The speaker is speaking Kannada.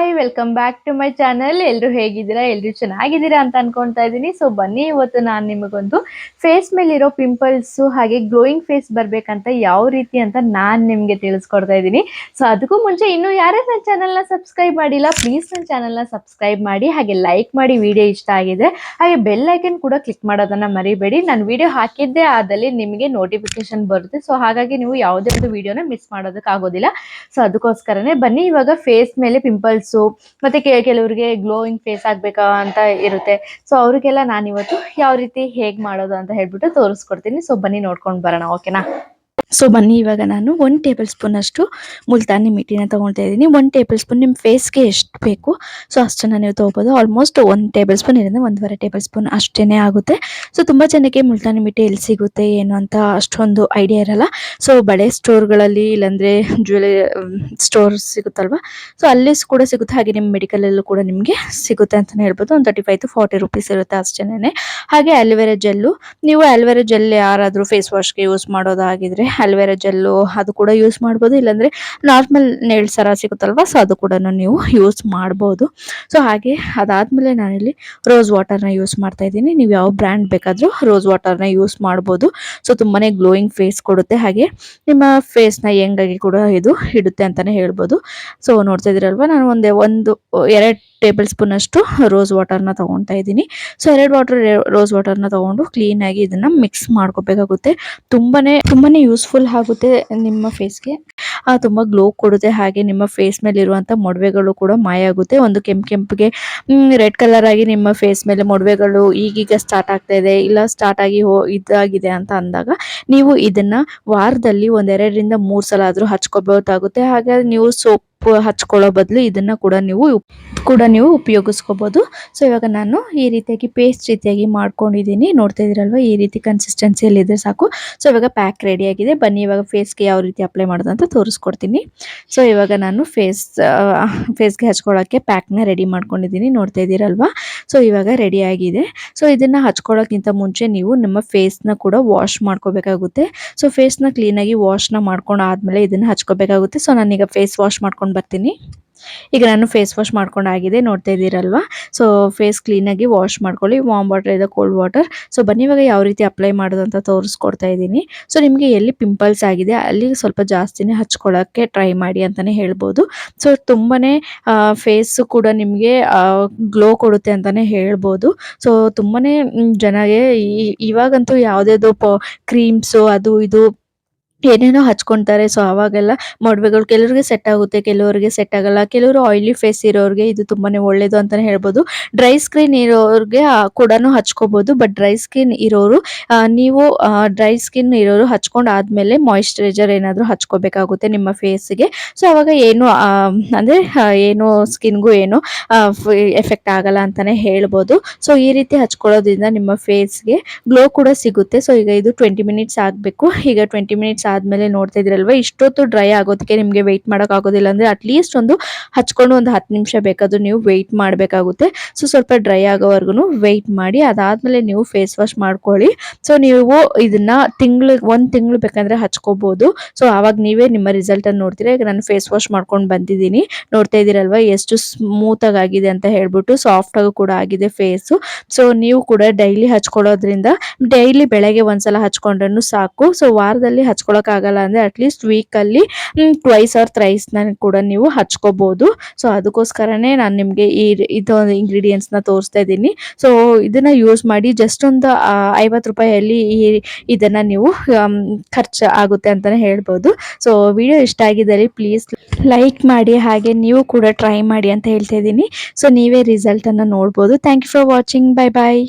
Hi welcome back to my channel ಎಲ್ಲರೂ ಹೇಗಿದ್ದೀರಾ? ಎಲ್ಲರೂ ಚೆನ್ನಾಗಿದ್ದೀರಾ ಅಂತ ಅನ್ಕೊಂತಾ ಇದ್ದೀನಿ. ಸೊ ಬನ್ನಿ, ಇವತ್ತು ನಾನು ನಿಮಗೊಂದು ಫೇಸ್ ಮೇಲಿರೋ ಪಿಂಪಲ್ಸ್ ಹಾಗೆ ಗ್ಲೋಯಿಂಗ್ ಫೇಸ್ ಬರ್ಬೇಕಂತ ಯಾವ ರೀತಿ ಅಂತ ನಾನು ನಿಮಗೆ ತಿಳಿಸ್ಕೊಡ್ತಾ ಇದ್ದೀನಿ. ಸೊ ಅದಕ್ಕೂ ಮುಂಚೆ ಇನ್ನು ಯಾರೇ ನನ್ನ ಚಾನಲ್ನ ಸಬ್ಸ್ಕ್ರೈಬ್ ಮಾಡಿಲ್ಲ ಪ್ಲೀಸ್ ನನ್ನ ಚಾನಲ್ನ ಸಬ್ಸ್ಕ್ರೈಬ್ ಮಾಡಿ, ಹಾಗೆ ಲೈಕ್ ಮಾಡಿ ವಿಡಿಯೋ ಇಷ್ಟ ಆಗಿದೆ ಹಾಗೆ ಬೆಲ್ ಐಕನ್ ಕೂಡ ಕ್ಲಿಕ್ ಮಾಡೋದನ್ನ ಮರಿಬೇಡಿ. ನಾನು ವಿಡಿಯೋ ಹಾಕಿದ್ದೆ ಆದಲ್ಲಿ ನಿಮಗೆ ನೋಟಿಫಿಕೇಶನ್ ಬರುತ್ತೆ. ಸೊ ಹಾಗಾಗಿ ನೀವು ಯಾವುದೇ ಒಂದು ವಿಡಿಯೋನ ಮಿಸ್ ಮಾಡೋದಕ್ಕಾಗೋದಿಲ್ಲ. ಸೊ ಅದಕ್ಕೋಸ್ಕರನೇ ಬನ್ನಿ, ಇವಾಗ ಫೇಸ್ ಮೇಲೆ ಪಿಂಪಲ್ಸು ಮತ್ತೆ ಕೆ- ಕೆಲವ್ರಿಗೆ ಗ್ಲೋಯಿಂಗ್ ಫೇಸ್ ಆಗ್ಬೇಕಾ ಅಂತ ಇರುತ್ತೆ. ಸೊ ಅವ್ರಿಗೆಲ್ಲ ನಾನು ಇವತ್ತು ಯಾವ ರೀತಿ ಹೇಗೆ ಮಾಡೋದು ಅಂತ ಹೇಳ್ಬಿಟ್ಟು ತೋರಿಸ್ಕೊಡ್ತೀನಿ. ಸೊ ಬನ್ನಿ ನೋಡ್ಕೊಂಡು ಬರೋಣ ಓಕೆನಾ ಸೊ ಬನ್ನಿ, ಇವಾಗ ನಾನು ಒನ್ ಟೇಬಲ್ ಸ್ಪೂನ್ ಅಷ್ಟು ಮುಲ್ತಾನಿ ಮಿಟ್ಟಿನ ತಗೊಳ್ತಾ ಇದ್ದೀನಿ. ಒನ್ ಟೇಬಲ್ ಸ್ಪೂನ್ ನಿಮ್ಮ ಫೇಸ್ಗೆ ಎಷ್ಟು ಬೇಕು ಸೊ ಅಷ್ಟನ್ನು ನೀವು ತೊಗೋಬೋದು. ಆಲ್ಮೋಸ್ಟ್ ಒಂದು ಟೇಬಲ್ ಸ್ಪೂನ್ ಇರೋದು ಒಂದೂವರೆ ಟೇಬಲ್ ಸ್ಪೂನ್ ಅಷ್ಟೇ ಆಗುತ್ತೆ. ಸೊ ತುಂಬ ಜನಕ್ಕೆ ಮುಲ್ತಾನಿ ಮಿಟ್ಟಿ ಎಲ್ಲಿ ಸಿಗುತ್ತೆ, ಏನು ಅಂತ ಅಷ್ಟೊಂದು ಐಡಿಯಾ ಇರಲ್ಲ. ಸೊ ಬಳೆ ಸ್ಟೋರ್ಗಳಲ್ಲಿ ಇಲ್ಲಾಂದರೆ ಜ್ಯುವೆಲರಿ ಸ್ಟೋರ್ ಸಿಗುತ್ತಲ್ವ? ಸೊ ಅಲ್ಲಿ ಕೂಡ ಸಿಗುತ್ತೆ. ಹಾಗೆ ನಿಮ್ಮ ಮೆಡಿಕಲಲ್ಲೂ ಕೂಡ ನಿಮಗೆ ಸಿಗುತ್ತೆ ಅಂತಲೇ ಹೇಳ್ಬೋದು. ಒಂದು thirty five to forty rupees ಇರುತ್ತೆ ಅಷ್ಟೇ ಹಾಗೆ ಅಲ್ವೆರಾ ಜೆಲ್ಲು ನೀವು ಅಲ್ವೆರಾ ಜೆಲ್ ಯಾರಾದರೂ ಫೇಸ್ ವಾಶ್ಗೆ ಯೂಸ್ ಮಾಡೋದಾಗಿದ್ರೆ ಅಲ್ವೆರಾ ಜೆಲ್ಲು ಅದು ಕೂಡ ಯೂಸ್ ಮಾಡ್ಬೋದು. ಇಲ್ಲಾಂದರೆ ನಾರ್ಮಲ್ ನೇಳ್ ಸರ ಸಿಗುತ್ತಲ್ವ? ಸೊ ಅದು ಕೂಡ ನೀವು ಯೂಸ್ ಮಾಡ್ಬೋದು. ಸೊ ಹಾಗೆ ಅದಾದಮೇಲೆ ನಾನಿಲ್ಲಿ ರೋಸ್ ವಾಟರ್ನ ಯೂಸ್ ಮಾಡ್ತಾ ಇದ್ದೀನಿ. ನೀವು ಯಾವ ಬ್ರ್ಯಾಂಡ್ ಬೇಕಾದರೂ ರೋಸ್ ವಾಟರ್ನ ಯೂಸ್ ಮಾಡ್ಬೋದು. ಸೊ ತುಂಬಾ ಗ್ಲೋಯಿಂಗ್ ಫೇಸ್ ಕೊಡುತ್ತೆ. ಹಾಗೆ ನಿಮ್ಮ ಫೇಸ್ನ ಹೆಂಗಾಗಿ ಕೂಡ ಇದು ಇಡುತ್ತೆ ಅಂತಲೇ ಹೇಳ್ಬೋದು. ಸೊ ನೋಡ್ತಾ ಇದ್ದೀರಲ್ವ? ನಾನು ಒಂದೇ ಒಂದು, ಎರಡು ಟೇಬಲ್ ಸ್ಪೂನ್ ಅಷ್ಟು ರೋಸ್ ವಾಟರ್ನ ತೊಗೊತಾ ಇದ್ದೀನಿ. ಸೊ ಎರಡು ವಾಟರ್ ರೋಸ್ ವಾಟರ್ನ ಕ್ಲೀನ್ ಕ್ಲೀನಾಗಿ ಇದನ್ನು ಮಿಕ್ಸ್ ಮಾಡ್ಕೋಬೇಕಾಗುತ್ತೆ. ತುಂಬಾನೇ ತುಂಬಾನೇ ಯೂಸ್ಫುಲ್ ಆಗುತ್ತೆ ನಿಮ್ಮ ಫೇಸ್ಗೆ ತುಂಬ ಗ್ಲೋ ಕೊಡುತ್ತೆ. ಹಾಗೆ ನಿಮ್ಮ ಫೇಸ್ ಮೇಲೆ ಇರುವಂಥ ಮೊಡವೆಗಳು ಕೂಡ ಮಾಯ ಆಗುತ್ತೆ. ಒಂದು ಕೆಂಪು ಕೆಂಪಿಗೆ ರೆಡ್ ಕಲರ್ ಆಗಿ ನಿಮ್ಮ ಫೇಸ್ ಮೇಲೆ ಮೊಡವೆಗಳು ಈಗೀಗ ಸ್ಟಾರ್ಟ್ ಆಗ್ತಾ ಇದೆ. ಇಲ್ಲ ಸ್ಟಾರ್ಟ್ ಆಗಿ ಹೋ, ಇದಾಗಿದೆ ಅಂತ ಅಂದಾಗ ನೀವು ಇದನ್ನ ವಾರದಲ್ಲಿ ಒಂದೆರಡರಿಂದ ಮೂರು ಸಲ ಆದರೂ ಹಚ್ಕೋಬೇಕಾಗುತ್ತೆ. ಹಾಗೆ ನೀವು ಸೋಪ್ ಹಚ್ಕೊಳ್ಳೋ ಬದಲು ಇದನ್ನ ಕೂಡ ನೀವು ಕೂಡ ನೀವು ಉಪಯೋಗಿಸ್ಕೋಬೋದು. ಸೊ ಇವಾಗ ನಾನು ಈ ರೀತಿಯಾಗಿ ಪೇಸ್ಟ್ ರೀತಿಯಾಗಿ ಮಾಡ್ಕೊಂಡಿದ್ದೀನಿ. ನೋಡ್ತಾ ಇದ್ದೀರಲ್ವ, ಈ ರೀತಿ ಕನ್ಸಿಸ್ಟೆನ್ಸಿಯಲ್ಲಿ ಇದ್ರೆ ಸಾಕು. ಸೊ ಇವಾಗ ಪ್ಯಾಕ್ ರೆಡಿ ಆಗಿದೆ. ಬನ್ನಿ, ಇವಾಗ ಫೇಸ್ಗೆ ಯಾವ ರೀತಿ ಅಪ್ಲೈ ಮಾಡೋದು ಅಂತ ತೋರಿಸ್ಕೊಡ್ತೀನಿ. ಸೊ ಇವಾಗ ನಾನು ಫೇಸ್ ಫೇಸ್ಗೆ ಹಚ್ಕೊಳ್ಳೋಕ್ಕೆ ಪ್ಯಾಕ್ನ ರೆಡಿ ಮಾಡ್ಕೊಂಡಿದ್ದೀನಿ. ನೋಡ್ತಾ ಇದ್ದೀರಲ್ವ? ಸೊ ಇವಾಗ ರೆಡಿ ಆಗಿದೆ. ಸೊ ಇದನ್ನ ಹಚ್ಕೊಳ್ಳೋಕ್ಕಿಂತ ಮುಂಚೆ ನೀವು ನಿಮ್ಮ ಫೇಸ್ನ ಕೂಡ ವಾಶ್ ಮಾಡ್ಕೋಬೇಕಾಗುತ್ತೆ. ಸೊ ಫೇಸ್ನ ಕ್ಲೀನಾಗಿ ವಾಶ್ನ ಮಾಡ್ಕೊಂಡು ಆದಮೇಲೆ ಇದನ್ನ ಹಚ್ಕೋಬೇಕಾಗುತ್ತೆ. ಸೊ ನಾನೀಗ ಫೇಸ್ ವಾಶ್ ಮಾಡ್ಕೊಂಡು ಬರ್ತೀನಿ. ಈಗ ನಾನು ಫೇಸ್ ವಾಶ್ ಮಾಡ್ಕೊಂಡಾಗಿದೆ ನೋಡ್ತಾ ಇದ್ದೀರಲ್ವಾ? ಸೊ ಫೇಸ್ ಕ್ಲೀನಾಗಿ ವಾಶ್ ಮಾಡ್ಕೊಳ್ಳಿ ವಾಮ್ ವಾಟರ್ ಇದೆ ಕೋಲ್ಡ್ ವಾಟರ್ ಸೊ ಬನ್ನಿ, ಇವಾಗ ಯಾವ ರೀತಿ ಅಪ್ಲೈ ಮಾಡೋದು ಅಂತ ತೋರಿಸ್ಕೊಡ್ತಾ ಇದ್ದೀನಿ. ಸೊ ನಿಮಗೆ ಎಲ್ಲಿ ಪಿಂಪಲ್ಸ್ ಆಗಿದೆ, ಅಲ್ಲಿ ಸ್ವಲ್ಪ ಜಾಸ್ತಿನೇ ಹಚ್ಕೊಳ್ಳೋಕ್ಕೆ ಟ್ರೈ ಮಾಡಿ ಅಂತಲೇ ಹೇಳ್ಬೋದು. ಸೊ ತುಂಬಾನೇ ಫೇಸ್ ಕೂಡ ನಿಮಗೆ ಗ್ಲೋ ಕೊಡುತ್ತೆ ಅಂತಲೇ ಹೇಳ್ಬೋದು. ಸೊ ತುಂಬಾನೇ ಜನಗೆ ಇವಾಗಂತೂ ಯಾವುದೇದು ಕ್ರೀಮ್ಸು ಅದು ಇದು ಏನೇನೋ ಹಚ್ಕೊಂತಾರೆ. ಸೊ ಅವಾಗೆಲ್ಲ ಮೊಡವೆಗಳು ಕೆಲವರಿಗೆ ಸೆಟ್ ಆಗುತ್ತೆ, ಕೆಲವರಿಗೆ ಸೆಟ್ ಆಗಲ್ಲ. ಕೆಲವರು ಆಯಿಲಿ ಫೇಸ್ ಇರೋರಿಗೆ ಇದು ತುಂಬಾನೇ ಒಳ್ಳೇದು ಅಂತಾನೆ ಹೇಳ್ಬೋದು. ಡ್ರೈ ಸ್ಕಿನ್ ಇರೋರಿಗೆ ಕೂಡ ಹಚ್ಕೋಬಹುದು ಬಟ್ ಡ್ರೈ ಸ್ಕಿನ್ ಇರೋರು ನೀವು ಡ್ರೈ ಸ್ಕಿನ್ ಇರೋರು ಹಚ್ಕೊಂಡು ಆದ್ಮೇಲೆ ಮಾಯಿಶ್ಚರೈಸರ್ ಏನಾದರೂ ಹಚ್ಕೋಬೇಕಾಗುತ್ತೆ ನಿಮ್ಮ ಫೇಸ್ಗೆ ಸೊ ಅವಾಗ ಏನು ಅಂದ್ರೆ ಏನು ಸ್ಕಿನ್ಗೂ ಏನು ಎಫೆಕ್ಟ್ ಆಗಲ್ಲ ಅಂತಾನೆ ಹೇಳ್ಬೋದು. ಸೊ ಈ ರೀತಿ ಹಚ್ಕೊಳ್ಳೋದ್ರಿಂದ ನಿಮ್ಮ ಫೇಸ್ಗೆ ಗ್ಲೋ ಕೂಡ ಸಿಗುತ್ತೆ. ಸೊ ಈಗ ಇದು ಟ್ವೆಂಟಿ ಮಿನಿಟ್ಸ್ ಆಗಬೇಕು. ಈಗ ಟ್ವೆಂಟಿ ಮಿನಿಟ್ಸ್ ಆದಮೇಲೆ ನೋಡ್ತಾ ಇದ್ರಲ್ವ ಇಷ್ಟೊತ್ತು ಡ್ರೈ ಆಗೋದಕ್ಕೆ ನಿಮಗೆ ವೆಯ್ಟ್ ಅಂದ್ರೆ ಅಟ್ ಅಟ್ಲೀಸ್ಟ್ ಒಂದು ಹಚ್ಕೊಂಡು ಒಂದು ಹತ್ತು ನಿಮಿಷ ಬೇಕಾದರೂ ನೀವು ವೆಯ್ಟ್ ಮಾಡಬೇಕಾಗುತ್ತೆ. ಸೊ ಸ್ವಲ್ಪ ಡ್ರೈ ಆಗೋವರೆಗೂ ವೆಯ್ಟ್ ಮಾಡಿ, ಅದಾದಮೇಲೆ ನೀವು ಫೇಸ್ ವಾಶ್ ಮಾಡ್ಕೊಳ್ಳಿ. ಸೊ ನೀವು ಇದನ್ನ ತಿಂಗಳು, ಒಂದು ತಿಂಗಳು ಬೇಕಂದ್ರೆ ಹಚ್ಕೋಬಹುದು ಸೊ ಆವಾಗ ನೀವೇ ನಿಮ್ಮ ರಿಸಲ್ಟ್ ಅನ್ನು ನೋಡ್ತೀರಾ? ಈಗ ನಾನು ಫೇಸ್ ವಾಶ್ ಮಾಡ್ಕೊಂಡು ಬಂದಿದ್ದೀನಿ. ನೋಡ್ತಾ ಇದ್ದೀರಲ್ವ? ಎಷ್ಟು ಸ್ಮೂತ್ ಆಗಿದೆ ಅಂತ ಹೇಳ್ಬಿಟ್ಟು ಸಾಫ್ಟ್ ಆಗಿ ಕೂಡ ಆಗಿದೆ ಫೇಸು ಸೊ ನೀವು ಕೂಡ ಡೈಲಿ ಹಚ್ಕೊಳ್ಳೋದ್ರಿಂದ ಡೈಲಿ ಬೆಳಗ್ಗೆ ಒಂದ್ಸಲ ಹಚ್ಕೊಂಡ್ರೂ ಸಾಕು. ಸೊ ವಾರದಲ್ಲಿ ಹಚ್ಕೊಳಕ್ ಆಗಲ್ಲ ಅಂದ್ರೆ ಅಟ್ಲೀಸ್ಟ್ ವೀಕಲ್ಲಿ ಟ್ವೈಸ್ ಆರ್ ಥ್ರೈಸ್ ಕೂಡ ನೀವು ಹಚ್ಕೋಬಹುದು ಸೊ ಅದಕ್ಕೋಸ್ಕರನೇ ನಾನು ನಿಮಗೆ ಈ ಇದು ಇಂಗ್ರೀಡಿಯೆಂಟ್ಸ್ನ ತೋರಿಸ್ತಾ ಇದ್ದೀನಿ. ಸೊ ಇದನ್ನ ಯೂಸ್ ಮಾಡಿ ಜಸ್ಟ್ ಒಂದು ಐವತ್ತು ರೂಪಾಯಿಯಲ್ಲಿ ಈ ಇದನ್ನ ನೀವು ಖರ್ಚು ಆಗುತ್ತೆ ಅಂತಾನೆ ಹೇಳ್ಬೋದು. ಸೊ ವಿಡಿಯೋ ಇಷ್ಟ ಆಗಿದ್ದಲ್ಲಿ ಪ್ಲೀಸ್ ಲೈಕ್ ಮಾಡಿ, ಹಾಗೆ ನೀವು ಕೂಡ ಟ್ರೈ ಮಾಡಿ ಅಂತ ಹೇಳ್ತಾ ಇದ್ದೀನಿ. ಸೊ ನೀವೇ ರಿಸಲ್ಟ್ ಅನ್ನ ನೋಡ್ಬೋದು. Thank you for watching bye bye